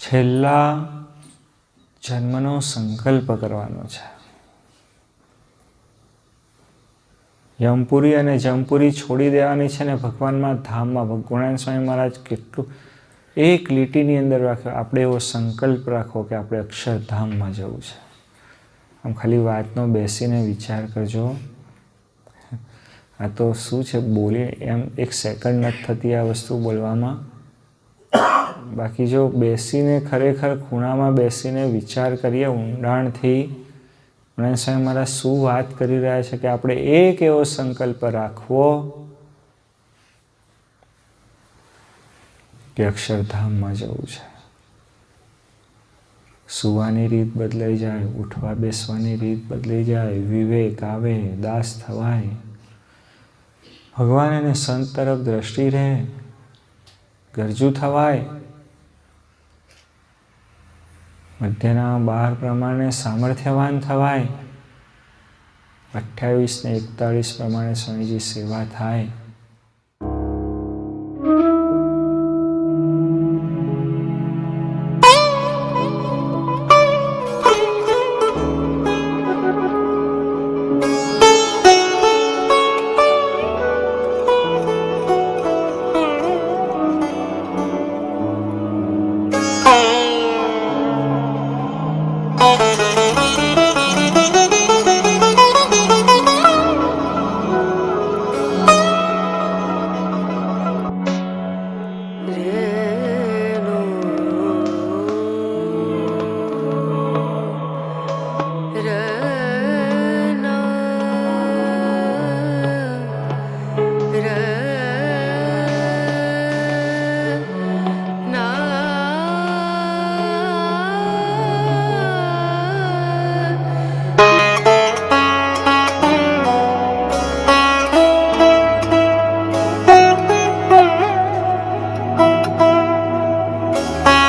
છેલ્લા જન્મનો સંકલ્પ કરવાનો છે. યમપુરી અને જમપુરી છોડી દેવાની છે ને ભગવાનમાં ધામમાં, ભગવાન સ્વામી મહારાજ કેટલું, એક લીટીની અંદર રાખ્યો આપણે એવો સંકલ્પ રાખો કે આપણે અક્ષરધામમાં જવું છે. આમ ખાલી વાતનો બેસીને વિચાર કરજો. આ તો શું છે બોલી એમ એક સેકન્ડ નથી થતી આ વસ્તુ બોલવામાં. બાકી જો બેસીને ખરેખર ખૂણામાં બેસીને વિચાર કરીએ, ઊંડાણથી, અને સ્વામી મારા શું વાત કરી રહ્યા છે કે આપણે એક એવો સંકલ્પ રાખવો કે અક્ષરધામમાં જવું છે. સુવાની રીત બદલાઈ જાય, ઉઠવા બેસવાની રીત બદલાઈ જાય, વિવેક આવે, દાસ થવાય. ભગવાન અને સંત તરફ દ્રષ્ટિ રહે, ગરજુ થવાય મધ્યના બાર પ્રમાણે સામર્થ્યવાન થવાય. અઠ્યાવીસ ને એકતાળીસ પ્રમાણે સ્વામીજી સેવા થાય.